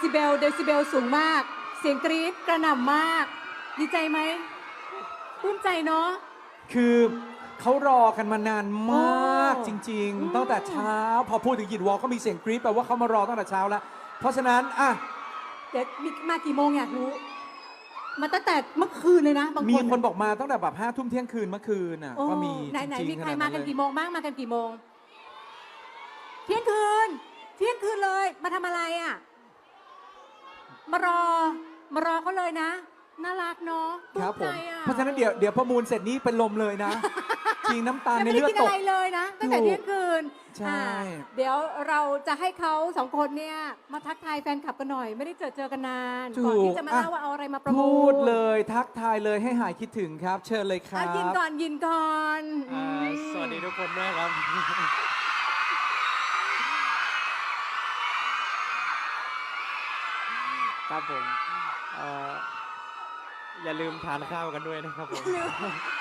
ซิเบล เดซิเบลสูงมาก เสียงกรี๊ดกระหน่ำมาก ดีใจไหมปลื้มใจเนาะ คือเขารอกันมานานมากโอ้จริงอืมๆตั้งแต่เช้า พอพูดถึงหยินวอลก็มีเสียงกรี๊ดแปลว่าเขามารอตั้งแต่เช้าแล้ว เพราะฉะนั้นอะเดี๋ยวมีมากี่โมงอยากรู้ มาตั้งแต่เมื่อคืนเลยนะบางมีคนคนบอกมาตั้งแต่แบบห้าทุ่มเที่ยงคืนเมื่อคืนน่ะโอ้ก็มีไหนไหนจริงๆมีใครขดมากันเลยกี่โมงบ้างมากันกี่โมง เที่ยงคืน เที่ยงคืนเลยมาทำอะไรอะ มารอ มารอเขาเลยนะ น่ารักเนาะปลื้ครับมผใจมอะเพราะฉะนั้นเดี๋ยวเดี๋ยวประมูลเสร็จนี้เป็นลมเลยนะ จริงน้ำตาลยังในไม่ได้เลือดกินตอะก ไรเลยนะตั้งแต่ถูกเที่ยงคืนใช่ อ่าเดี๋ยวเราจะให้เขาสองคนเนี่ยมาทักทายแฟนคลับกันหน่อย ไม่ได้เจอเจอกันนานถูกก่อนที่จะมาอะเล่าว่าเอาอะไรมาประมูลพูดเลยทักทายเลยให้หายคิดถึงครับ เชิญเลยครัอะบยินก่อนยินก่อน อ่าอืม สวัสดีทุกคนด้วยครับ ครับผมเอ่ออย่าลืมทานข้าวกันด้วยนะครับผม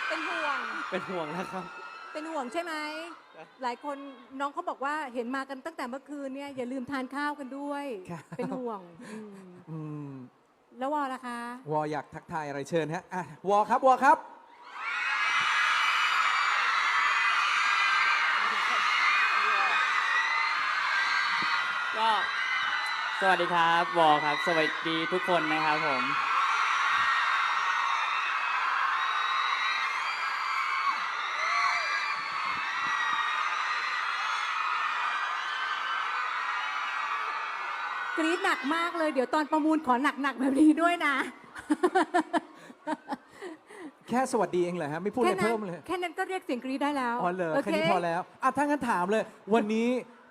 เป็นห่วง เป็นห่วงนะครับ เป็นห่วงใช่ไหมครับหลายคนน้องเขาบอกว่าเห็นมากันตั้งแต่เมื่อคืนเนี่ยอย่าลืมทานข้าวกันด้วย ครับ เป็นห่วงอืมอืมแล้ววอล่ะคะ วออยากทักทายอะไรเชิญฮะอะวอครับวอครับ ก็ สวัสดีครับวอครับ สวัสดีทุกคนนะครับผม กรี๊ดหนักมากเลย เดี๋ยวตอนประมูลขอหนักๆแบบนี้ด้วยนะ แค่สวัสดีเองเหรอฮะไม่พูดอะไรแค่นั้นเพิ่มเลย แค่นั้นก็เรียกเสียงกรี๊ดได้แล้ว อ๋อเลยโอแค่เคนี้พอแล้วอะถ้างั้นถามเลย วันนี้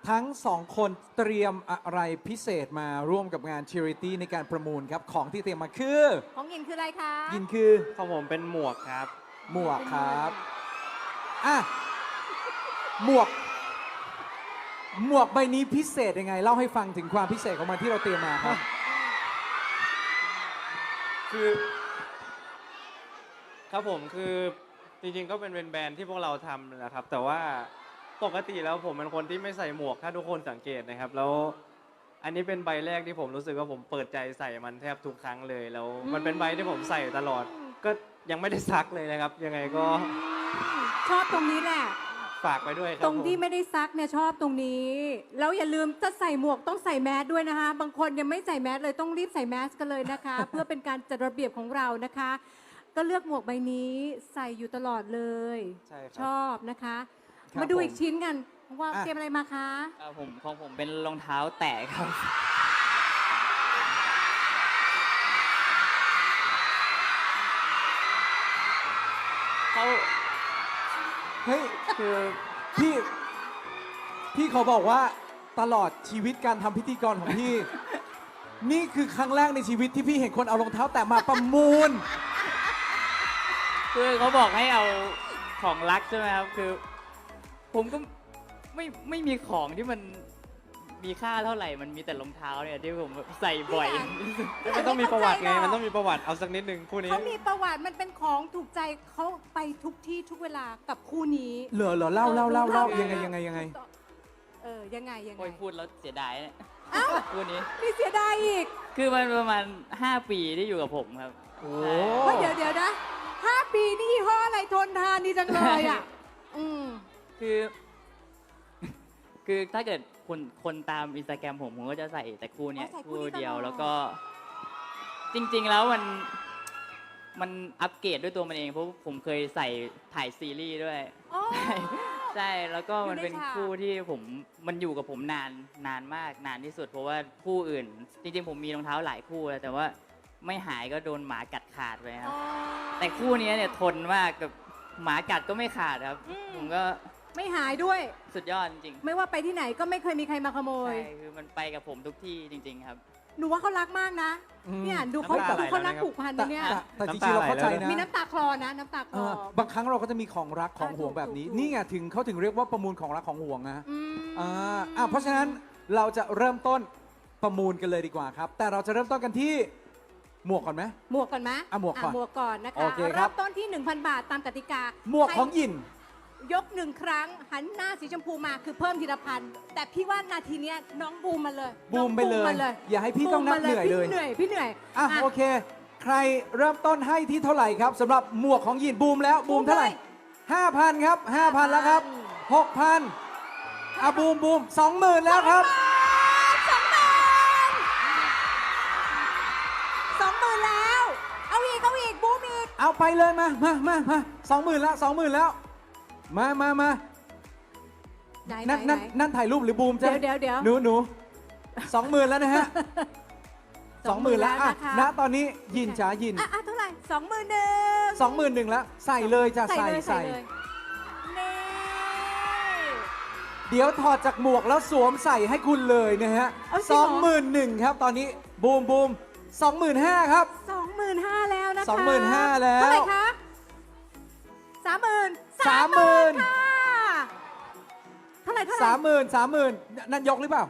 ทั้งสองคนเตรียมอะไรพิเศษมาร่วมกับงาน Charity ในการประมูลครับ ของที่เตรียมมาคือของยินคืออะไรคะยินคือของผมเป็นหมวกครับ หมวกครับอะหมวก หมวกใบนี้พิเศษยังไง เล่าให้ฟังถึงความพิเศษของมันที่เราเตรียมมาครับ คือ ครับผมคือจริงๆก็เป็นแบรนด์ที่พวกเราทำนะครับ แต่ว่า ปกติแล้วผมเป็นคนที่ไม่ใส่หมวกถ้าทุกคนสังเกตนะครับ แล้วอันนี้เป็นใบแรกที่ผมรู้สึกว่าผมเปิดใจใส่มันแทบทุกครั้งเลยแล้ว มันเป็นใบที่ผมใส่ตลอด ก็ยังไม่ได้ซักเลยนะครับ ยังไงก็ชอบตรงนี้แหละ ฝากไปด้วยครับตรงที่ผม ไม่ได้ซักเนี่ยชอบตรงนี้ แล้วอย่าลืมจะใส่หมวกต้องใส่แมสด้วยนะคะ บางคนยังไม่ใส่แมสเลยต้องรีบใส่แมสกันเลยนะคะ เพื่อเป็นการจัดระเบียบของเรานะคะ ก็เลือกหมวกใบนี้ใส่อยู่ตลอดเลย ใช่คชรับอบนะคะครับ มาดูผมอีกชิ้นกันว่าอะเตรียมอะไรมาคะอ่าผมของผมเป็นรองเท้าแตะครับ เขาเฮ้ยคือพี่พี่เขาบอกว่าตลอดชีวิตการทำพิธีกรของพี่ นี่คือครั้งแรกในชีวิตที่พี่เห็นคนเอารองเท้าแตะมาประมูล คือเขาบอกให้เอาของรักใช่ไหมครับ คือ ผมก็ไม่ไม่มีของที่มันมีค่าเท่าไหร่ มันมีแต่รองเท้าเนี่ยที่ผมใส่บ่อย มันต้องมีประวัติไง มันต้องมีประวัติเอาสักนิดนึงคู่นี้ เขามีประวัติมันเป็นของถูกใจเขาไปทุกที่ทุกเวลากับคู่นี้ เหรอเหรอเล่าเล่าเล่าเล่าออยังไงยังไงยังไง เออ ยังไงยังไงโอ้ยพูดแล้วเสียดายเนี่ยเอ้าคู่นี้ นี่เสียดายอีก คือมันประมาณ 5 ปีที่อยู่กับผมครับ โอ้ใช่เฮ้ยเดี๋ยวเดี๋ยวนะห้าปีนี่ยี่ห้ออะไรทนทานดีจังเลยอะ อืม คือ คือถ้าเกิดคนคนตามอินสตาแกรมผมผมก็จะใส่แต่คู่เนี้ยอ๋อใส่คู่คู่นี้เดียวตลอด แล้วก็ จริง ๆ แล้วมันมันอัปเกรดด้วยตัวมันเองเพราะผมเคยใส่ถ่ายซีรีส์ด้วย อ๋อ ใช่ใช่แล้วก็มันเป็นอยู่ในฉาก คู่ที่ผมมันอยู่กับผมนานนานมากนานที่สุด เพราะว่าคู่อื่น จริง ๆ ผมมีรองเท้าหลายคู่แล้วแต่ว่าไม่หายก็โดนหมากัดขาดไปครับ อ๋อ แต่คู่เนี้ยเนี่ยทนมากกับหมากัดก็ไม่ขาดครับ อืม ผมก็ ไม่หายด้วย สุดยอดจริงไม่ว่าไปที่ไหนก็ไม่เคยมีใครมาขโมๆยใช่คือมันไปกับผมทุกที่จริง ๆ ครับ หนูว่าเขารักมากนะอืม เนี่ยดูเขาน้ำตาไหลดูเขาแล้วรักนะครับ ผูกพันแต่นะเนี่ย แต่แต่จริงๆเราเข้าใจนะ มีน้ำตาคลอนะน้ำตาคเอลออบางครั้งเราก็จะมีของรักของห่วงอะถูกแบบนี้ถูกนี่ไงถึงเขาถึงเรียกว่าประมูลของรักของห่วงนะอืมอ่าอะเพราะฉะนั้นเราจะเริ่มต้นประมูลกันเลยดีกว่าครับ แต่เราจะเริ่มต้นกันที่หมวกก่อนไหม หมวกก่อนไหมอะหมวกก่อนหมวกก่อนนะคะโอเคครับ เริ่มต้นที่ 1,000 บาทตามกติกาหมวกของใครหยิน ยกหนึ่งครั้งหันหน้าสีชมพูมาคือเพิ่มธีรพันธ์แต่พี่ว่านาทีเนี้ยน้องบูมมาเลยบูมไปเลยน้องอย่าให้พี่ต้องนับบูมมาเหนื่อยเลยพี่เหนื่อยพี่เหนื่อยอะอะโอเค ใครเริ่มต้นให้ที่เท่าไหร่ครับสำหรับหมวกของยีนบูมแล้วบูมเท่าไหร่5,000ครับ5,000แล้วครับ6,000อะบูมบูม20,000แล้วครับสองหมื่นสองหมื่นแล้ว เอาอีกเอาอีกบูมอีกเอาไปเลยมามามามาสองหมื่นแล้วสองหมื่นแล้ว มามามาไหนนั่นไหน นั่นไหนนั่นถ่ายรูปหรือบูมจ้ะเดี๋ยวเดี๋ยวหนูหนูสองหมื่นแล้วนะฮะสองหมื่นแล้วอะนะคะ ณตอนนี้ยินจ๋ายินอะอะเท่าไหร่สองหมื่นหนึ่งสองหมื่นหนึ่งแล้วใส่เลยจ้ะใส่ใส่เลยใส่ใส่เลยนี่ เดี๋ยวถอดจากหมวกแล้วสวมใส่ให้คุณเลยนะฮะเอาจสริองเหรหมื่นหนึ่งครับตอนนี้บูมบูมสองหมื่นห้าครับ สองหมื่นห้าแล้วนะคะสองหมื่นห้าแล้ว เท่าไหร่คะสามหมื่น สามหมื่นค่ะเท่าไหร่เท่าไหร่สามหมื่นสามหมื่นนั่นยกหรือเปล่า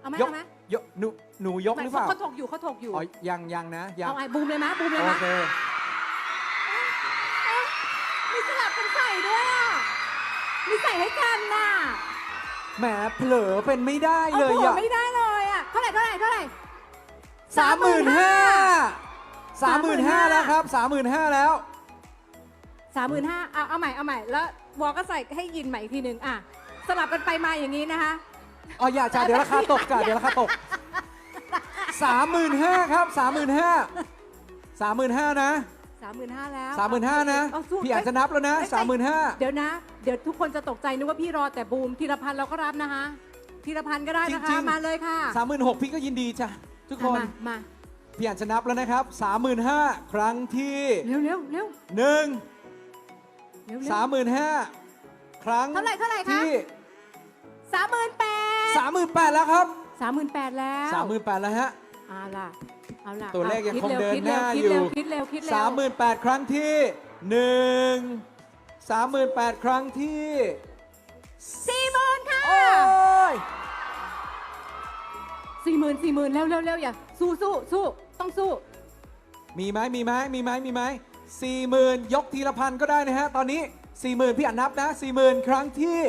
เอาไหมยกเอาไหมยกหนูหนูยกหรือเปล่าเขาถกอยู่เขาถกอยู่อ๋อยังยังนะยังเอาไอ้บูมเลยมะบูมเลยโอมะเคมีสลับกันใส่ด้วยอะมีใส่ให้กันน่ะแหมเผลอเป็นไม่ได้เอาเลยโผอะไม่ได้เลยอะเท่าไหร่เท่าไหร่เท่าไหร่สามหมื่นห้าสามหมื่นห้า35,000แล้วครับสามหมื่นห้าแล้ว สามหมื่นห้าเอาเอาใหม่เอาใหม่แล้ววอลก็ใส่ให้ยินใหม่อีกทีหนึ่งอะสลับกันไปมาอย่างนี้นะคะ อ๋ออย่าจ่าเดี๋ยวราคาตกจ่าเดี๋ยวราคาตกสามหมื่นห้าครับสามหมื่นห้าสามหมื่นห้านะสามหมื่นห้าแล้วสามหมื่นห้านะเสู้พี่อาจจะนับแล้วนะเอ้ยสามหมื่นห้าเดี๋ยวนะ เดี๋ยวทุกคนจะตกใจนึกว่าพี่รอแต่บูมธีรพันธ์เราก็รับนะคะธีรพันธ์ก็ได้นะคะมาเลยค่ะสามหมื่นหกพี่ก็ยินดีจ้ะทุกคนมามาพี่อาจจะนับแล้วนะครับสามหมื่นห้าครั้งที่เร็วเร็วเร็วหนึ่ง เร็วเร็วสามหมื่นห้าครั้งเท่าไหร่เท่าไหร่คะ ที่สามหมื่นแปดสามหมื่นแปดแล้วครับสามหมื่นแปดแล้วสามหมื่นแปดแล้วฮะ เอาล่ะเอาล่ะตัวเลขยังอาคงเดินคิหน้าคิอยู่เร็วคิดเร็วคิดเร็วสามหมื่นแปดครั้งที่หนึ่งสามหมื่นแปดครั้งที่สี่หมื่นค่ะโอ้ยสี่หมื่นสี่หมื่นเร็วเร็วเร็วอย่าสู้สู้สู้ต้องสู้ มีไหมมีไหมมีไหมมีไหม สี่หมื่นยกทีละพันก็ได้นะฮะ ตอนนี้สี่หมื่นพี่อันนับนะสี่หมื่นครั้งที่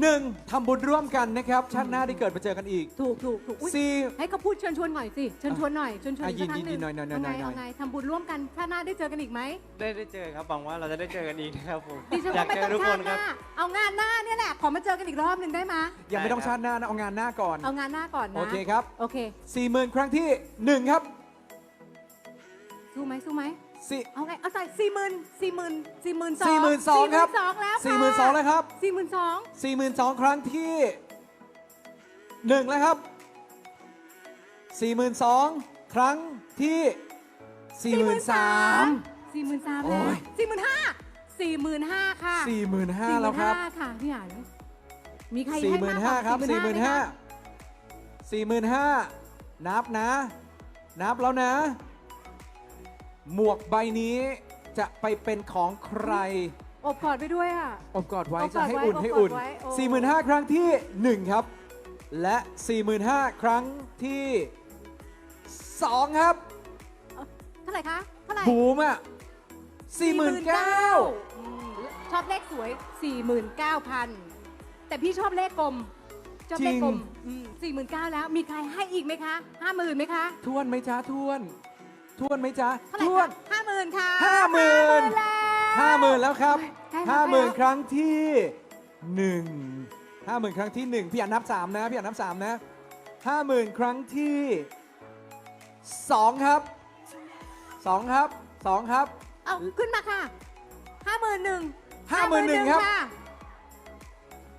หนึ่งทำบุญร่วมกันนะครับ ชาติหน้าได้เกิดมาเจอกันอีก ถูกถูกถูกอุ๊ยสี่ ให้เขาพูดเชิญชวนหน่อยสิ เชิญชวนหน่อยเชิญชวนอะอีกสักครั้งหยินึ่นงๆหน่อยๆหน่อยๆเอาไงหน่อยๆเอาไงทำบุญร่วมกันชาติหน้าได้เจอกันอีกไหมได้ได้เจอครับหวังว่าเราจะได้เจอกันอีกนะครับผมดิฉันอยาว่ากไม่เจต้อองทุกคชานติหครับน้าเอางานหน้าเนี่ยแหละขอมาเจอกันอีกรอบหนึ่งได้ไหมยยังไม่ต้องได้ครับชาติหน้านะเอางานหน้าก่อน เอางานหน้าก่อนนะโอเคครับ โอเค สี่หมื่นครั้งที่หนึ่งครับ สู้ไหมสู้ไหม สี่ เอาไง เอาใส่สี่หมื่นสี่หมื่นสี่หมื่นสองสี่หมื่นสองครับสองแล้วสี่หมื่นสองแล้วครับสี่หมื่นสองสี่หมื่นสองครั้งที่หนึ่งแล้วครับสี่หมื่นสองครั้งที่สี่หมื่นสาม สี่หมื่นสามโอ้แล้วย สี่หมื่นห้าสี่หมื่นห้าค่ะสี่หมื่นห้าแล้วครับ 45ค่ะพี่อ่านมีใครสี่ให้หมื่มานกกห้าว่าครับสี่หมื่นห้า45ไมสี่หมื่นห้านับนะ นับแล้วนะ หมวกใบนี้จะไปเป็นของใครคะอบกอดไปด้วยอะ อบกอดไว้อบกจะอดให้ไว้อุ่น อบกอดให้อุ่นไว้โอ้สี่หมื่นห้าครั้งที่หนึ่งครับ และสี่หมื่นห้าครั้งที่สองครับ เท่าไหร่คะ เท่าไหร่บูมอะสี่หมื่นเก้า49,000 อืมชอบเลขสวย 49,000 แต่พี่ชอบเลขกลม ชอบเลขกลมสี่หมื่นเก้าแล้ว มีใครให้อีกไหมคะห้าหมื่นไหมคะ ทวนไหมจ๊ะทวน ทวนไหมจ๊ะเท่าไหร่ทวคะนห้าหมื่นค่ะห้าหมื่นแล้วห้าหมื่นแล้วครับใกล้แล้วห้าหมื่นใกล้แล้วครั้งที่หนึ่งห้าหมื่นครั้งที่หนึ่งพี่อ่านนับสามนะพี่อ่านนับสามนะห้าหมื่นครั้งที่สองครับสองครับสองครับ เอาขึ้นมาค่ะห้าหมื่นหนึ่ง51,000ครับ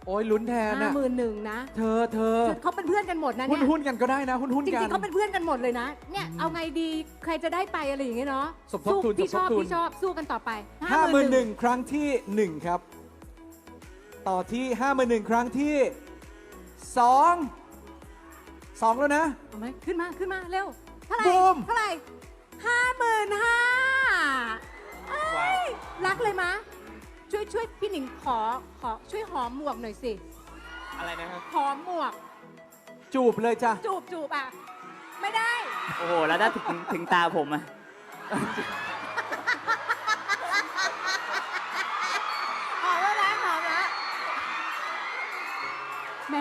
โอ้ยลุ้นแทนห้านะหมื่นหนึ่งนะเธอเธอ เขาเป็นเพื่อนกันหมดนะหุ้นเนี่ยหุ้นกันก็ได้นะหุ้นหุ้นจกัน ริงๆเขาเป็นเพื่อนกันหมดเลยนะ เนี่ยเอาไงดีใครจะได้ไปอะไรอย่างเงี้ยเนาะสมทบทุนสู้พี่สชมทอบบทุน พี่ชอบสู้กันต่อไปห้าหมื่นหนึ่งครั้งที่หนึ่งครับ ต่อที่ห้าหมื่นหนึ่งครั้งที่สองสองแล้วนะ เอาไหมขึ้นมาขึ้นมาเร็วเท่าไหร่บูม เท่าไหร่ห้าหมื่นห้าว้าวรักเลยมะ ช่วยช่วยพี่หนิงขอขอช่วยหอมหมวกหน่อยสิ อะไรนะครับ หอมหมวก จูบเลยจ้ะ จูบจูบอะ ไม่ได้ โอ้โห แล้วได้ถึงถึงตาผมอะหอมแล้วนะหอมแล้วแหม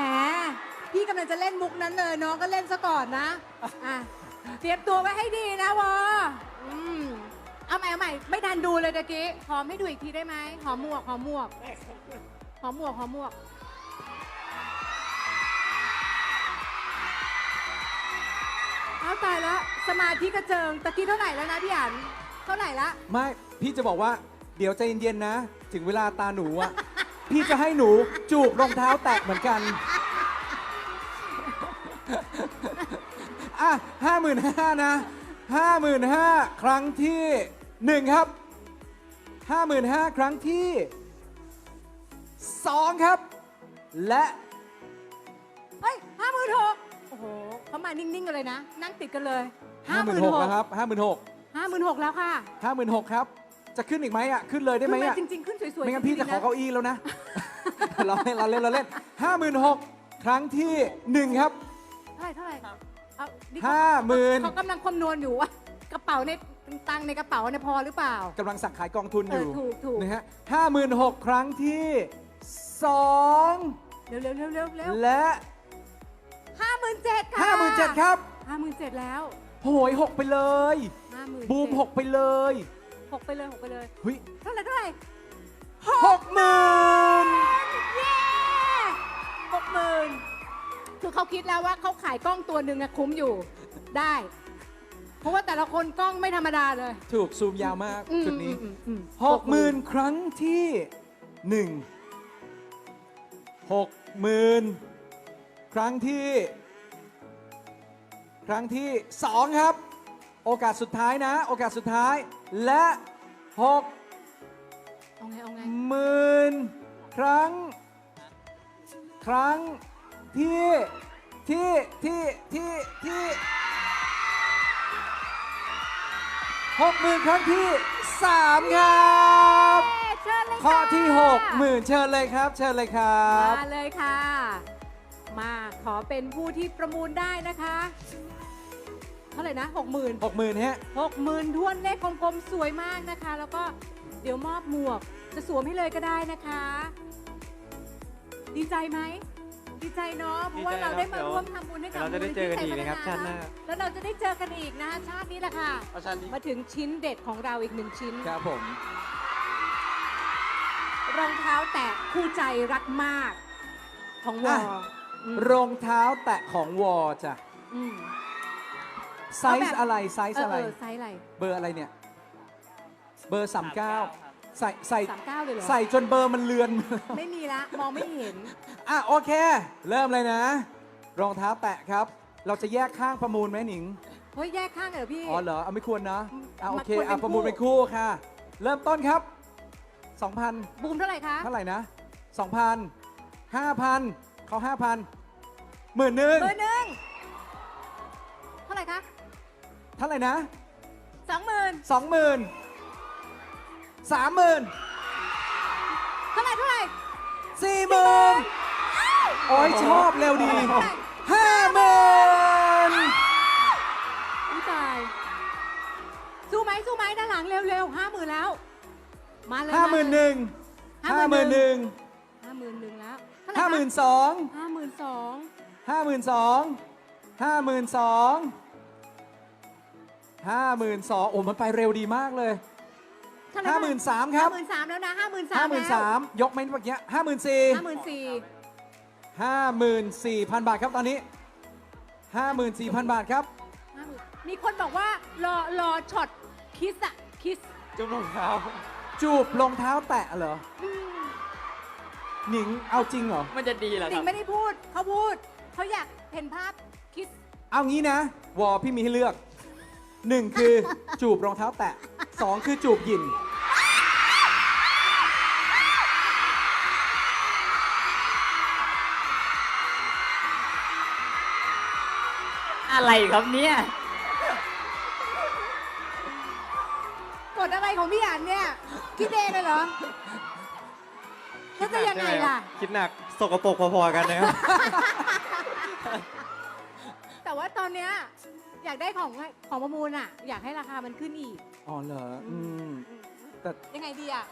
พี่กำลังจะเล่นมุกนั้นเลยน้องก็เล่นซะก่อนนะ อะ เตรียมตัวไว้ให้ดีนะวออืม เอาใหม่เอาใหม่ไม่ทันดูเลยตะกี้หอมให้ดูอีกทีได้ไหมหอมหมวกหอมหมวกหอมหมวกหอมหมวก เอาตายแล้วสมาธิกระเจิงตะกี้เท่าไหร่แล้วนะพี่อันเท่าไหร่ละไม่พี่จะบอกว่าเดี๋ยวใจเย็นๆนะ ถึงเวลาตาหนูอะพี่จะให้หนูจูบรองเท้าแตะเหมือนกันอะห้าหมื่นห้านะ ห้าหมื่นห้าครั้งที่หนึ่งครับห้าหมื่นห้าครั้งที่สองครับ และเฮ้ยห้าหมื่นหกโอ้โหเขามานิ่งๆกันเลยนะ นั่งติดกันเลยห้าหมื่นหกแล้วครับห้าหมื่นหกห้าหมื่นหกแล้วค่ะห้าหมื่นหกครับ จะขึ้นอีกไหมอะ ขึ้นเลยได้ไหมขึ้นมาอะจริงๆ ขึ้นสวยๆ ไม่งั้นพี่จะขอจริงๆเก้าอี้แล้วนะ เราเล่นเราเล่นเราเล่นห้าหมื่นหกครั้งที่หนึ่งครับ เท่าไหร่เท่าไหร่ เอานี่ห้าหมื่น เขากำลังคำนวณอยู่ว่ากระเป๋าในตังค์ในกระเป๋าเนี่ยพอหรือเปล่า กำลังสั่งขายกองทุนอยู่เออถูกถูก นะฮะห้าหมื่นหกครั้งที่สองเร็วเร็วเร็วเร็วเร็วและห้าหมื่นเจ็ดค่ะห้าหมื่นเจ็ดครับห้าหมื่นเจ็ดแล้วโหยหกไปเลย ห้าหมื่นบูมหกไปเลยหกไปเลยหกไปเลยเฮ้ยเท่าไหร่เท่าไหร่หกหมื่นเย้หกหมื่น คือเขาคิดแล้วว่าเขาขายกล้องตัวหนึ่งอะคุ้มอยู่ได้ เพราะว่าแต่ละคนกล้องไม่ธรรมดาเลย ถูกซูมยาวมากอืมจุดนี้อืมอืมหกหมื่นครั้งที่หนึ่งหกหมื่นครั้งที่ ครั้งที่สองครับ โอกาสสุดท้ายนะ โอกาสสุดท้ายและหก เอาไงเอาไงหมื่นครั้ง ครั้ง ที่ที่ที่ที่ที่หกหมื่นครั้งที่สามครับเย้เชิญเลยข้อค่ะที่6หมื่นเชิญเลยครับ เชิญเลยครับ มาเลยค่ะ มาขอเป็นผู้ที่ประมูลได้นะคะ เท่าไหร่นะหกหมื่นหกหมื่นฮะหกหมื่นทวนเลขกลมๆ สวยมากนะคะ แล้วก็เดี๋ยวมอบหมวกจะสวมให้เลยก็ได้นะคะ ดีใจไหม ดีใจเนาะเพราะว่าดีใจเราได้มาครับร่วมทำบุญให้กับเดี๋ยวเราจะได้เจอกันอีกนะครับมูลนิธิชาติหน้าแล้วเราจะได้เจอกันอีกนะคะชาตินี้แหละค่ะเอาชันนี้มาถึงชิ้นเด็ดของเราอีกหนึ่งชิ้น ครับผม รองเท้าแตะคู่ใจรักมากของวออะอืมรองเท้าแตะของวอจ้ะอืมไซเอาแบส์บอะไรไซเอส์ออะไรเออไซส์อะไร เบอร์อะไรเนี่ย เบอร์ครับ39 ใส่ใส่สามเก้าเลยเหรอ ใส่จนเบอร์มันเลือน ไม่มีละ มองไม่เห็น อะโอเค เริ่มเลยนะ รองเท้าแตะครับ เราจะแยกข้างประมูลไหมหนิง เฮ้ย แยกข้างเลยเหรอพี่ อ๋อเหรอเอาไม่ควรนะอะโอเคมันควรเป็นอะประมูลคู่ เป็นคู่ค่ะ เริ่มต้นครับ 2,000 บูมเท่าไหร่คะ เท่าไหร่นะ 2,000 5,000เขา5,000หมื่นหนึ่งเบอร์หนึ่งเท่าไหร่คะเท่าไหร่นะ สองหมื่น20,000 30,000เท่าไหร่เท่าไหร่40,000โอ้ยชอบเร็วดีเท่าไหร่50,000อุ๊ยตาย สู้ไหมสู้ไหมด้านหลังเร็วๆห้าหมื่นแล้ว มาเลยห้าหมื่นหนึ่งห้าหมื่นหนึ่งห้าหมื่นหนึ่งแล้วเท่าไหร่ห้าหมื่นสองห้าหมื่นสองห้าหมื่นสองห้าหมื่นสองห้าหมื่นสองโอ้มันไปเร็วดีมากเลย เท่าไหร่ห้าหมื่นสามครับห้าหมื่นสามแล้วนะห้าหมื่นสามห้าหมื่นสามยกไหมเมื่อกี้ห้าหมื่นสี่ห้าหมื่นสี่ห้าหมื่นสี่พันบาทครับตอนนี้ห้าหมื่นสี่พันบาทครับห้าหมื่นมีคนบอกว่ารอรอช็อตคิสอะคิสจุ๊บรองเท้าจูบรองเท้าแตะเหรออืมหนิงเอาจริงเหรอ มันจะดีเหรอหคนิรังบไม่ได้พูดเขาพูดเขาอยากเห็นภาพคิสเอางี้นะ วอพี่มีให้เลือกหนึ่งคือจูบรองเท้าแตะสองคือจูบหยิน อะไรครับเนี่ย กดอะไรของพี่อันเนี่ยคิดเองเลยเหรอเขาจะยังไงล่ะ คิดหนักสกปรกพอๆกันนะครับ แต่ว่าตอนเนี้ยอยากได้ของของประมูลอะอยากให้ราคามันขึ้นอีก อ๋อเหรออืม แต่ ยังไงดีอะ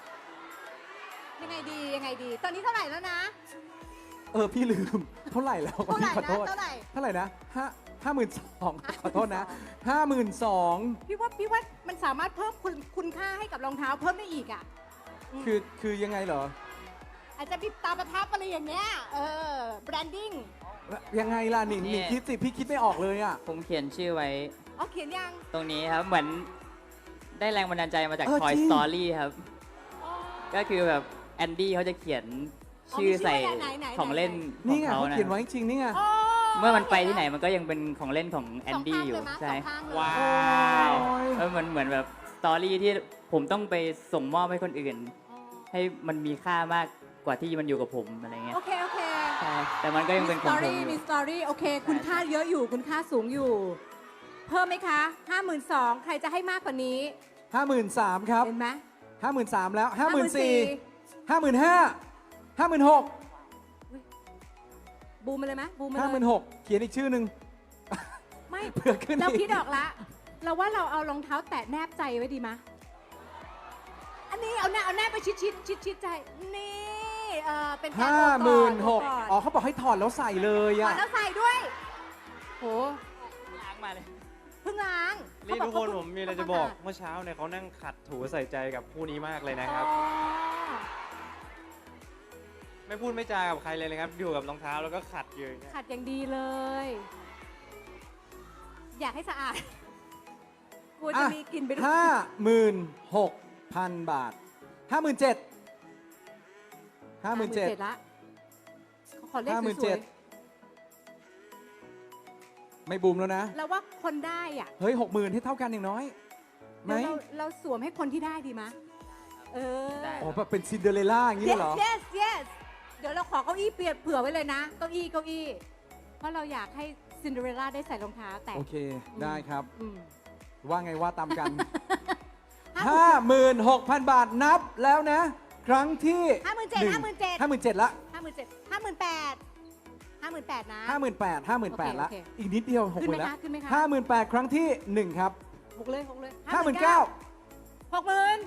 ยังไงดียังไงดี ตอนนี้เท่าไหร่แล้วนะ เออพี่ลืม เท่าไหร่แล้วเท่าไหร่พี่ขอนะโทษเท่าไหร่ เท่าไหร่นะห้า ห้าหมื่นสองขอโทษนะห้าหมื่นสองพี่ว่าพี่ว่ามันสามารถเพิ่มคุณคุณค่าให้กับรองเท้าเพิ่มได้อีกอะมคือคือยังไงเหรอ อาจจะมีตาประทับอะไรอย่างเงี้ยเออแบรนดิ้งยังไงล่ะหนิงหนิงคิดสิพี่คิดไม่ออกเลยอะผมเขียนชื่อไว้อ๋อเขียนยัง ตรงนี้ครับเหมือนได้แรงบันดาลใจมาจาก เออ Toy จริง Story ครับอ๋อก็คือแบบแอนดี้เขาจะเขียนอ๋อชื่อใส่มีชื่อไว้ไหนไหนของเล่นขนี่องไงเขาเขานะเขียนไว้จริงนี่ไง อ๋อ เมื่อมันไปที่ไหนมันก็ยังเป็นของเล่นของแอนดี้อยู่ใช่ว้าวเออมันเหมือนแบบสตอรี่ที่ผมต้องไปส่งมอบให้คนอื่น ให้มันมีค่ามากกว่าที่มันอยู่กับผมอะไรเงี้ยโอเคโอเคใช่แต่มันก็ยังเป็นของผมมีสตอรี่โอเค คุณค่าเยอะอยู่คุณค่าสูงอยู่ เพิ่มไหมคะห้าหมื่นสองใครจะให้มากกว่านี้ห้าหมื่นสามครับ เห็นไหมห้าหมื่นสามแล้วห้าหมื่นสี่ห้าหมื่นห้าห้าหมื่นหก บูมมาเลยไหมบูมมาห้าหเลมื่ยนหกเขียนอีกชื่อหนึ่ง ไม่ เผื่อขึ้นเราอีก คิดออกละ เราว่าเราเอารองเท้าแตะแนบใจไว้ดีมะ อันนี้เอาแนบเอาแนบไปชิดชิดชิดชิดใจ นี่เออเป็นการห้าโอหมื่นหก่กโอก่อ๋อเขาบอกให้ถอดแล้วใส่เลยก่ออะนแล้วใส่ด้วย โหล้างมาเลยเพิ่งล้างนี่เขาทุกเขาคนเพิ่งผมมีอะไรจะบอก เมื่อเช้าเนี่ยเขานั่งขัดถูใส่ใจกับคู่นี้มากเลยนะครับ อ๋อ ไม่พูดไม่จากับใครเลยนะครับ อยู่กับรองเท้าแล้วก็ขัดอยู่อย่างเงี้ยขัดอย่างดีเลย อยากให้สะอาดกลัวจะมีกลิ่นไปด้วยห้าหมื่นหกพันบาทห้าหมื่นเจ็ดห้าหมื่นเจ็ด57ละเขาขอเลขห้าหมื่นสเจ็วดยไม่บูมแล้วนะๆเราว่าคนได้อะเฮ้ยหกหมื่นให้เท่ากันอย่างน้อยไหมเดี๋ยวเราเราสวมให้คนที่ได้ดีมะเออ ได้ อ๋อแบบเป็นซินเดอเรลล่าอย่างนี้เลย yes เหรอ yes yes เดี๋ยวเราขอเก้าอี้เปลี่ยนเผื่อไว้เลยนะ เก้าอี้เก้าอี้ เพราะเราอยากให้ซินเดอเรลล่าได้ใส่รองเท้าแต่โอเค ได้ครับ อืม ว่าไงว่าตามกันห้าหมื่น56,000 บาทนับแล้วนะ ครั้งที่ห้าหมื่นเจ็ดนึ่งห้าหมื่นเจ็ดห้าหมื่นเจ็ดละห้าหมื่นเจ็ดห้าหมื่นแปดห้าหมื่นแปดนะห้าหมื่นแปดห้าหมื่นแปดละโอเคอีกนิดเดียวหกขึ้หนมื่ไหมนละคะขึ้นไหมคะห้าหมื่นแปดครั้งที่หนึ่งครับ หกเลยหกเลยห้าหมื่นเก้าหกหมื่น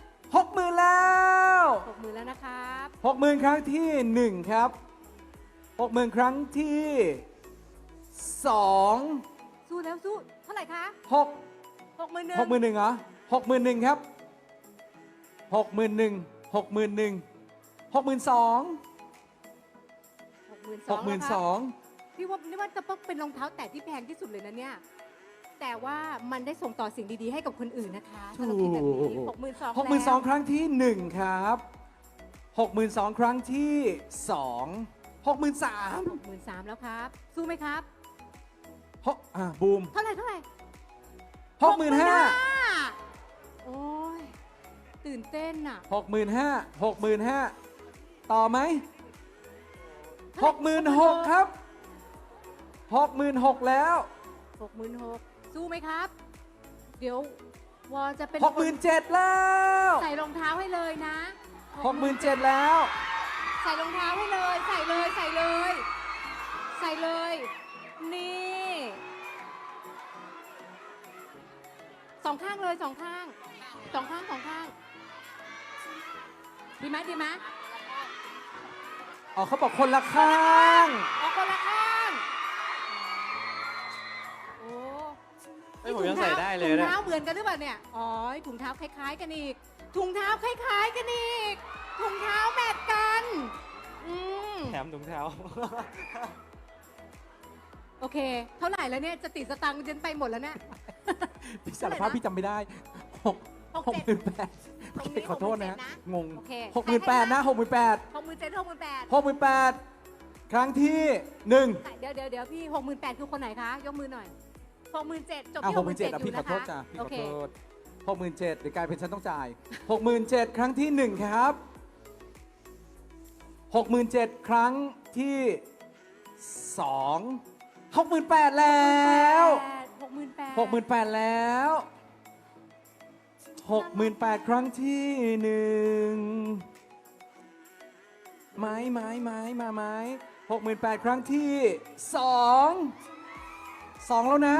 หกหมื่นแล้วหกหมื่นแล้วนะครับหกหมื่นครั้งที่หนึ่งครับหกหมื่นครั้งที่สองสู้แล้วสู้เท่าไหร่คะหกหกหมื่นหนึ่งหกหมื่นหนึ่งเหรอหกหมื่นหนึ่งครับหกหมื่นหนึ่งหกหมื่นหนึ่งหกหมื่นสองหกหมื่นสหองกหมื่นแล้วสครับองพี่ว่านี่ว่าจะต้องเป็นรองเท้าแตะที่แพงที่สุดเลยนะเนี่ย แต่ว่ามันได้ส่งต่อสิ่งดีๆให้กับคนอื่นนะคะถ้าเราคิดแบบนี้หกหมื่นสองหกหมื่นสองครั้งที่หนึ่งครับหกหมื่นสองครั้งที่สองหกหมื่นสามหกหมื่นสามแล้วครับ สู้ไหมครับหกอะบูมเท่าไหร่เท่าไหร่หกหมื่นห้าโอ้ยตื่นเต้นอะหกหมื่นห้าหกหมื่นห้าต่อไหมหกหมื่นหกครับหกหมื่นหกแล้วหกหมื่นหก สู้ไหมครับ เดี๋ยววอจะเป็นหกหมื่นเจ็ดแล้วใส่รองเท้าให้เลยนะหกหมื่นเจ็ดแล้ว ใส่รองเท้าให้เลย ใส่เลยใส่เลย ใส่เลย นี่สองข้างเลยสองข้างสองข้างสองข้าง ดีไหมดีไหมอ๋อเขาบอกคนละข้างออกคนละข้าง เฮ้ยผมยังใส่ได้เลยถุงนะ เท้าเหมือนกันหรือเปล่าเนี่ย อ๋อถุงเท้าคล้าย ๆ กันอีก ถุงเท้าคล้าย ๆ กันอีก ถุงเท้าแมทกัน อืม แถมถุงเท้า โอเค เท่าไหร่แล้วเนี่ย จะติดสตังค์จนไปหมดแล้วเนี่ย พี่สารภาพพี่จำไม่ได้หกหหกกเจ็ดหมื่นแปดตรงนี้ขอโทษนะ67นะงงโอเค หกหมื่นแปดนะหกหมื่นแปดหกหมื่นเจ็ดหกหมื่นแปดหกหมื่นแปดครั้งที่หนึ่งเดี๋ยวเดี๋ยวเดี๋ยวพี่หกหมื่นแปดคือคนไหนคะ ยกมือหน่อย หกหมื่นเจ็ดจบอะที่หหกกหหมื่มื่นนเจ็เจ็ดดอะอยู่พี่ขอนะโทคะษจ้ะพี่โอขอเค โทษหกหมื่นเจ็ดเดี๋ยวกลายเป็นฉันต้องจ่ายหกหมื่นเจ็ดครั้งที่หนึ่งครับหกหมื่นเจ็ดครั้งที่สองหกหมื่นแปดแล้วหกหมื่นแปดหกหมื่นแปดแล้วหกหมื่นแปดครั้งที่หนึ่งไม้ไม้ไม้มาไม้หกหมื่นแปดครั้งที่สอง สองแล้วนะ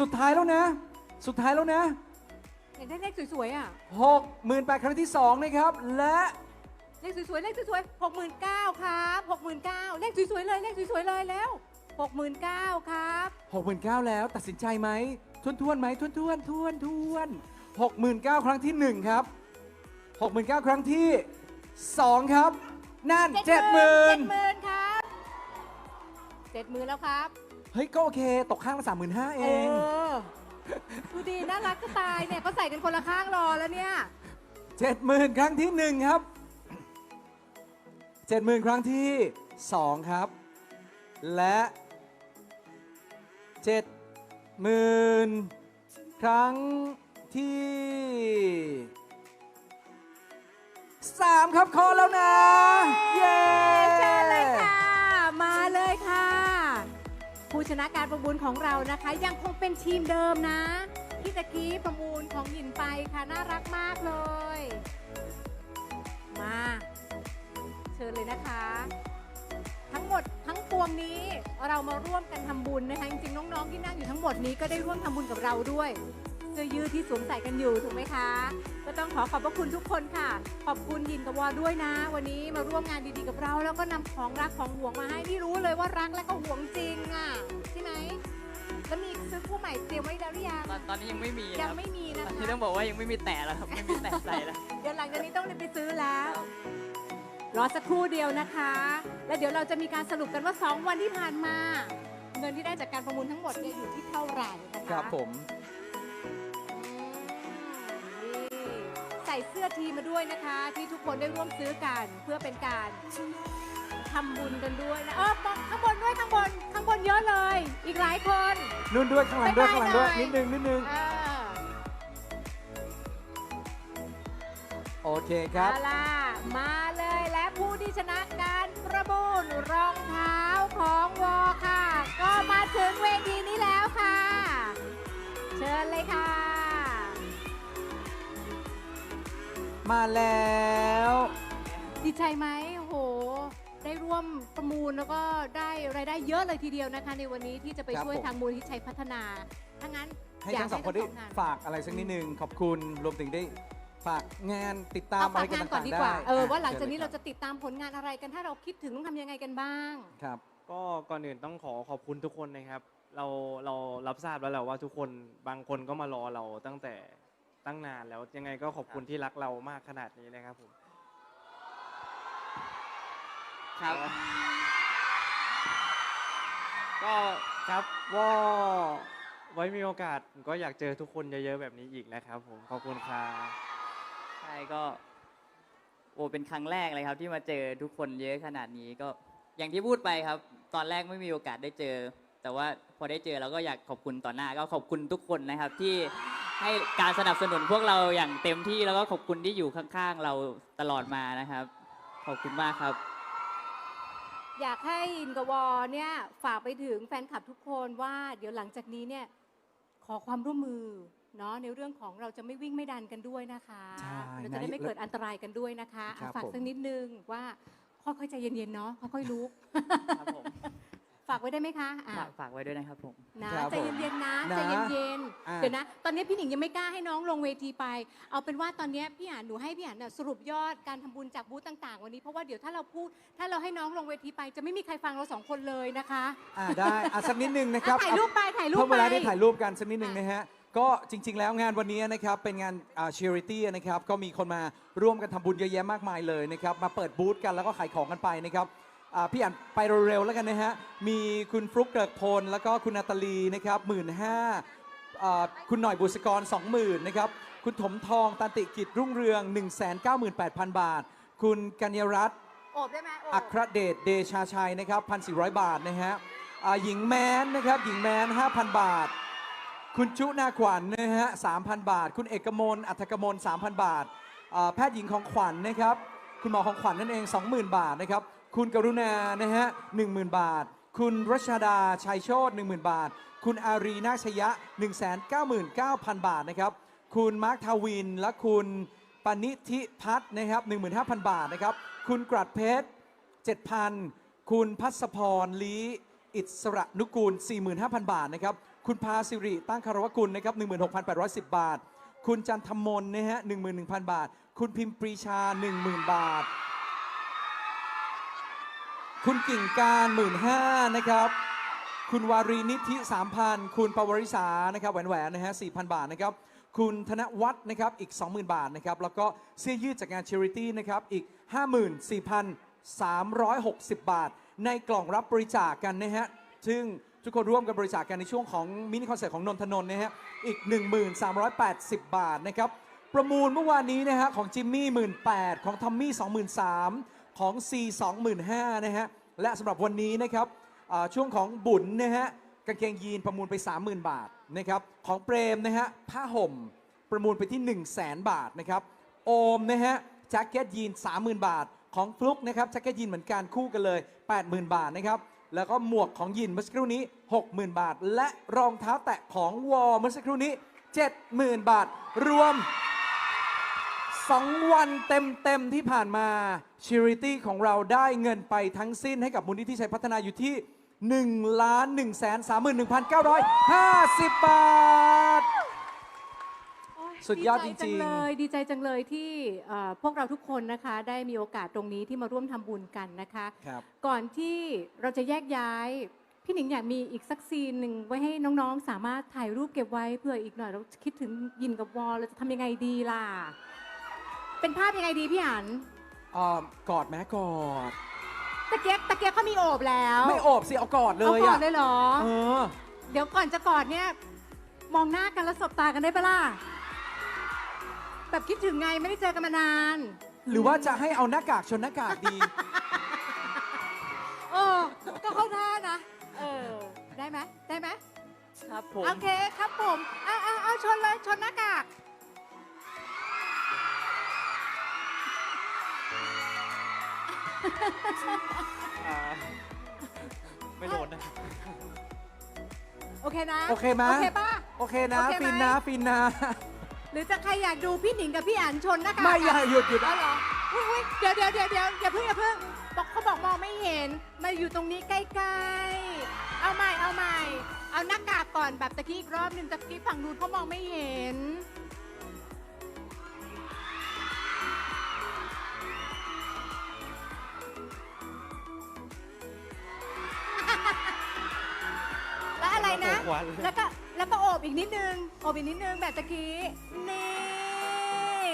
สุดท้ายแล้วนะ สุดท้ายแล้วนะอยากได้เลขสวยๆอะหกหมื่นแปดครั้งที่สองนะครับ และเลขสวยๆเลขสวยๆหกหมื่นเก้าครับหกหมื่นเก้าเลขสวยๆเลยเลขสวยๆเลยแล้วหกหมื่นเก้าครับ69,000แล้วตัดสินใจไหมทวนทวนๆไหมทวนทวนทวนทวน69,000ครั้งที่1ครับ69,000ครั้งที่2ครับ นั่นเจ็ดหมื่น70,000ครับ เจ็ดหมื่นแล้วครับเฮ้ยก็โอเค ตกข้างละ35,000เองดูดีน่ารักก็ตายเนี่ยเขาใส่กันคนละข้างรอแล้วเนี่ย70,000ครั้งที่1ครับ70,000ครั้งที่2ครับ และ70,000ครั้งที่3ครับคอแล้วนะ เย้ เชิญเลยค่ะ มาเลยค่ะ ผู้ชนะการประมูลของเรานะคะ ยังคงเป็นทีมเดิมนะที่ตะกี้ประมูลของหยินไปค่ะน่ารักมากเลย มา เชิญเลยนะคะ ทั้งหมดทั้งปวงนี้เรามาร่วมกันทำบุญนะคะจริงๆน้องๆที่นั่งอยู่ทั้งหมดนี้ก็ได้ร่วมทำบุญกับเราด้วย เสื้อยืดที่สวมใส่กันอยู่ถูกไหมคะ ก็ต้องขอขอบพระคุณทุกคนค่ะ ขอบคุณยินกับวอด้วยนะ วันนี้มาร่วมงานดีๆกับเรา แล้วก็นำของรักของห่วงมาให้ที่รู้เลยว่ารักและก็ห่วงจริงอะใช่ไหมแล้วมีซื้อคู่ใหม่เตรียมไว้แล้วหรือยังตอนตอนนี้ยังไม่มีนะยัคงรับไม่มีนะตอนนี้คะต้องบอกว่ายังไม่มีแตะแล้วครับไม่มีแตะใส่แล้วเดี๋ยวหลังจากนี้ต้องไปซื้อแล้วรอสักครู่เดียวนะคะ แล้วเดี๋ยวเราจะมีการสรุปกันว่า 2 วันที่ผ่านมา เงินที่ได้จากการประมูลทั้งหมดเนี่ยอยู่ที่เท่าไหร่นะคะครับผม ส่เสื้อทีมมาด้วยนะคะ ที่ทุกคนได้ร่วมซื้อกันเพื่อเป็นการทำบุญกันด้วยนะเออมองข้างบนด้วยข้างบนข้างบนเยอะเลย อีกหลายคน นู่นด้วยข้างหลังด้วยบ๊าข้ายงบายหลังด้วยหน่อยนิดนึงนิดนึงอ่าโอเคครับเอาล่ะมาเลยและผู้ที่ชนะการประมูลรองเท้าของวอค่ะ ก็มาถึงเวทีนี้แล้วค่ะ มาแล้ว ดีใจไหมโอ้โห ได้ร่วมประมูลแล้วก็ได้รายได้เยอะเลยทีเดียวนะคะ ในวันนี้ที่จะไปครับช่วยผม ทางมูลที่ชัยพัฒนาถ้างั้นให้ยากทั้งสองคนได้งานฝากอะไรสักนิดนึงขอบคุณรวมถึงได้ฝากงานติดตามเอาอะฝาไรกกันงานก่อนต่างดีๆกว่าได้เอออะว่าหลังจากนี้ชิญเราลยจะติดตามผลงานอะไรกันถ้าเราคิดถึงต้องทำยังไงกันบ้าง ครับ ก็ก่อนอื่นต้องขอขอบคุณทุกคนนะครับ เราเรารับทราบแล้วแหละว่าทุกคนบางคนก็มารอเราตั้งแต่ ตั้งนานแล้วยังไงก็ขอบคุณที่รักเรามากขนาดนี้นะครับผมครับ ก็ครับว่าไว้มีโอกาสผมก็อยากเจอทุกคนเยอะๆแบบนี้อีกนะครับ ผมขอบคุณครับใช่ก็ โอ้เป็นครั้งแรกเลยครับ ที่มาเจอทุกคนเยอะขนาดนี้ก็อย่างที่พูดไปครับ ตอนแรกไม่มีโอกาสได้เจอ แต่ว่าพอได้เจอเราก็อยากขอบคุณต่อหน้า ก็ขอบคุณทุกคนนะครับที่ ให้การสนับสนุนพวกเราอย่างเต็มที่แล้วก็ขอบคุณที่อยู่ข้างๆ เราตลอดมานะครับ ขอบคุณมากครับ อยากให้อินกบวอเนี่ยฝากไปถึงแฟนคลับทุกคนว่าเดี๋ยวหลังจากนี้เนี่ยขอความร่วมมือเนาะในเรื่องของเราจะไม่วิ่งไม่ดันกันด้วยนะคะใช่เราจะได้ไม่เกิดอันตรายกันด้วยนะคะครับฝากผม สักนิดนึงว่าค่อยๆใจเย็นๆเนาะค่อยๆลุก ครับผม ฝากไว้ได้ไหมคะอะฝากฝากไว้ด้วยนะครับผม นะครับใจเย็นๆนะนะใจเย็นอะ ๆเดี๋ยวนะ ตอนนี้พี่หนิงยังไม่กล้าให้น้องลงเวทีไป เอาเป็นว่าตอนนี้พี่อ่านหนูให้พี่อ่านน่ะสรุปยอดการทำบุญจากบูธต่างๆ วันนี้เพราะว่าเดี๋ยวถ้าเราพูด ถ้าเราให้น้องลงเวทีไป จะไม่มีใครฟังเราสองคนเลยนะคะอ่าได้อะสักนิดนึงนะครับ อะถ่ายรูปไปถ่ายรูปเพิ่มไป เวลาได้ถ่ายรูปกันสักนิดนึงนะฮะ ก็จริง ๆ แล้วงานวันนี้นะครับ เป็นงานอ่า charity นะครับ ก็มีคนมาร่วมกันทำบุญเยอะแยะมากมายเลยนะครับ มาเปิดบูธกันแล้วก็ขายของกันไปนะครับอ่า พี่อ่านไปเร็วๆแล้วกันนะฮะ มีคุณฟลุกเกิกพล แล้วก็คุณนาตาลีนะครับหมื่นห้าคุณหน่อยบุษกร 20,000นะครับ คุณถมทองตันติกิจรุ่งเรือง 198,000 บาท คุณกัญญรัตน์โอบได้ไหมโอบอัครเดชเดชาชัยนะครับ1,400 บาทนะฮะอ่าหญิงแมนนะครับหญิงแมน 5,000 บาท คุณจุนาขวัญนะฮะ 3,000 บาท คุณเอกมลอัธกมล 3,000 บาทอ่าแพทย์หญิงของขวัญนะครับ คุณหมอของขวัญนั่นเอง 20,000 บาทนะครับ คุณกรุณานะฮะ10,000 บาท คุณรัชดาชัยโชต10,000 บาท คุณอารีนาชยะ 199,000 บาทนะครับ คุณมาร์คทาวิน และคุณปณิธิพัฒน์นะครับ15,000 บาทนะครับ คุณกรัดเพชร 7,000 คุณพัศพรลีอิสระนุกูล 45,000 บาทนะครับ คุณพาสิริตั้งคารวกุลนะครับ16,810 บาท คุณจันทมนนะฮะ11,000 บาท คุณพิมพ์ปรีชา 10,000 บาท คุณกิ่งการหมื่นห้านะครับ คุณวารีนิธิ3,000คุณปวริษานะครับแหวนแหวนนะฮะ4,000บาทนะครับ คุณธนวัฒน์นะครับอีก 20,000 บาทนะครับ แล้วก็เสื้อยืดจากงาน Charity นะครับอีก 54,360 บาท ในกล่องรับบริจาคกันนะฮะซึ่งทุกคนร่วมกันบริจาคกันในช่วงของมินิคอนเสิร์ตของนนทนนท์นะฮะอีก 1380 บาทนะครับประมูลเมื่อวานนี้นะฮะของจิมมี่ 18,000 ของทอมมี่ 23,000 ของ C 25,000นะฮะ และสำหรับวันนี้นะครับช่วงของบุญนะฮะกางเกงยีนประมูลไป 30,000 บาทนะครับของเปรมนะฮะผ้าห่มประมูลไปที่ 1 0 0 0 0แบาทนะครับโอมนะฮะแจ็คเก็ตยีน30,000 บาท ของฟลุกนะครับแจ็คเก็ตยีนเหมือนกันคู่กันเลย 80,000 บาทนะครับแล้วก็หมวกของยินเมื่อสักครู่นี้ 60,000 บาท และรองเท้าแตะของวอเมื่อสักครู่นี้ 70,000 บาท รวม 2 วันเต็มๆที่ผ่านมา Charity ของเราได้เงินไปทั้งสิ้นให้กับมูลนิธิชัยพัฒนาอยู่ที่1ล้าน1 3 1 950 บาทโอ๊ยสุดยอดใจจริงๆ เลยดีใจจังเลยที่เอ่อพวกเราทุกคนนะคะ ได้มีโอกาสตรงนี้ที่มาร่วมทำบุญกันนะคะ ครับ ก่อนที่เราจะแยกย้าย พี่หนิงอยากมีอีกสักซีนหนึ่งไว้ให้น้องๆ สามารถถ่ายรูปเก็บไว้เพื่ออีกหน่อยเราคิดถึงยินกับวอลเราจะทำยังไงดีล่ะ เป็นภาพยังไงดีพี่อันออกอดแม้กอด ตะเกียกตะเกียกเขามีโอบแล้วไม่โอบสิเอากอดเลเอายก่ออะนเลยเหรอ เออ เดี๋ยวก่อนจะกอดเนี่ย มองหน้ากันแล้วสบตากันได้ปะล่ะแบบคิดถึงไงไม่ได้เจอกันมานาน หรือว่าจะให้เอาหน้ากากชนหน้ากากดี เออก็เข้าท่านะ เออ ได้ไหมได้ไหมครับผม โอเคครับผมเอาเอาเอาชนเลยชนหน้ากาก อ่าไม่โหลดนะ โอเคนะ โอเคไหม โอเคป่ะ โอเคนะ โอเคไหม ฟินนะ ฟินนะ หรือจะใครอยากดูพี่หนิงกับพี่อันชนหน้ากากไม่อย่าหยุดหยุด เอาเหรออุ๊ยอุ๊ยเดี๋ยวเดี๋ยวเดี๋ยวเดี๋ยวอย่าเพิ่งอย่าเพิ่งบอกเขาบอกมองไม่เห็น มาอยู่ตรงนี้ใกล้ๆ เอาใหม่เอาใหม่ เอาหน้ากากก่อนแบบตะกี้อีกรอบหนึ่งตะกี้ฝั่งนู้นเขามองไม่เห็น วานเลยแล้วก็แล้วก็โอบอีกนิดนึงโอบอีกนิดนึงแบบตะกี้ นี่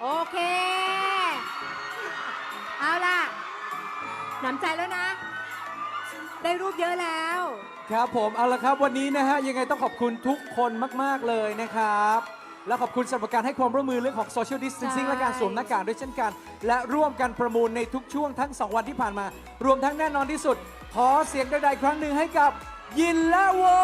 โอเค เอาล่ะหนำใจแล้วนะ ได้รูปเยอะแล้ว ครับผมเอาละครับวันนี้นะฮะยังไงต้องขอบคุณทุกคนมาก ๆ เลยนะครับ และขอบคุณสำหรับการให้ความร่วมมือเรื่องของ Social Distancing ใช่ และการสวมหน้ากากด้วยเช่นกัน และร่วมกันประมูลในทุกช่วงทั้ง 2 วันที่ผ่านมา รวมทั้งแน่นอนที่สุด ขอเสียงใดๆครั้งหนึ่งให้กับ ยินและวอ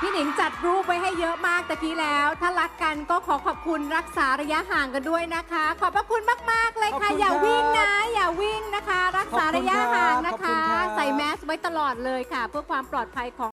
พี่หนิงจัดรูปไว้ให้เยอะมากตะกี้แล้ว ถ้ารักกันก็ขอขอบคุณรักษาระยะห่างกันด้วยนะคะ ขอบพระคุณมาก ๆ เลยค่ะ ขอบคุณอย่าครับวิ่งนะ อย่าวิ่งนะคะ รักษาระยะห่างนะขอบคุณคะครับ ใส่แมสไว้ตลอดเลยค่ะ เพื่อความปลอดภัยของ